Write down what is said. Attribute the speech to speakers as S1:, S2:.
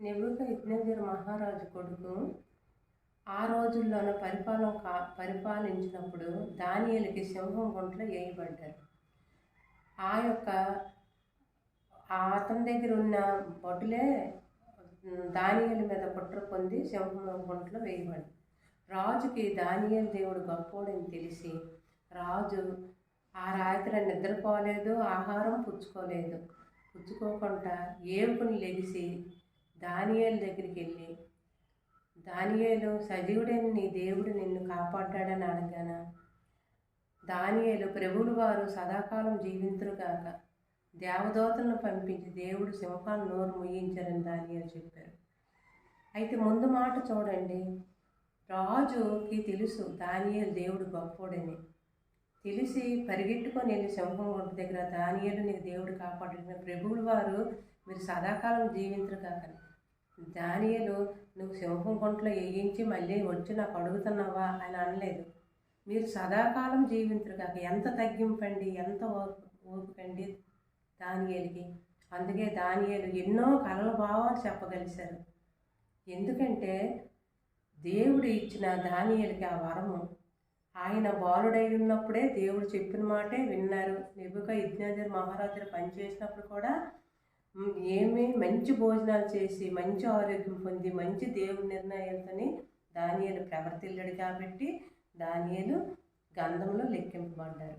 S1: నెబుక యజ్ఞజర మహారాజు కొడుకు ఆ రోజుల్లోన పరిపాలన కా పరిపాలించినప్పుడు దానియలకి సింహం గుంటలో వేయబడ్డారు ఆ యొక్క ఆ అతని దగ్గర ఉన్న భటులే దానియల మీద కుట్ర పొంది సింహం గుంట్లో వేయబడి రాజుకి దానియల దేవుడు గొప్పోడని తెలిసి రాజు ఆ రాత్రి నిద్రపోలేదు ఆహారం పుచ్చుకోలేదు. పుచ్చుకోకుండా ఏవుకుని లెగిసి దానియేలు దగ్గరికి వెళ్ళి దానియేలు సజీవుడైన నీ దేవుడు నిన్ను కాపాడ్డాడని అడగానా? దానియేలు ప్రభువులు వారు సదాకాలం జీవింతురుగాక దేవదూతలను పంపించి దేవుడు సింహాన్ని నోరు ముగించారని దానియాలు చెప్పారు. అయితే ముందు మాట చూడండి. రాజుకి తెలుసు దానియలు దేవుడు గొప్పోడని తెలిసి పరిగెట్టుకొని వెళ్ళి సింహం ఒంటి దగ్గర దానియలు నీకు దేవుడు కాపాడిన ప్రభువులు వారు మీరు సదాకాలం జీవించరు కాకని దానియలు నువ్వు సింహం గుంట్లో వేయించి మళ్ళీ వచ్చి నాకు అడుగుతున్నావా అని అనలేదు. మీరు సదాకాలం జీవించరు కాక ఎంత తగ్గింపండి ఎంత ఓర్పు ఓపికండి దానియేలుకి. అందుకే దానియలు ఎన్నో కలల భావాలు చెప్పగలిశారు. ఎందుకంటే దేవుడు ఇచ్చిన దానియలకి ఆ వరము. ఆయన బాలుడై ఉన్నప్పుడే దేవుడు చెప్పిన మాటే విన్నారు. నిబుక యజ్ఞాజర్ మహారాజులు పనిచేసినప్పుడు కూడా ఏమి మంచి భోజనాలు చేసి మంచి ఆరోగ్యం పొంది మంచి దేవుడి నిర్ణయాలతోని దానియలు ప్రవర్తిల్లాడు కాబట్టి దానియలు గంధంలో లెక్కింపబడ్డారు.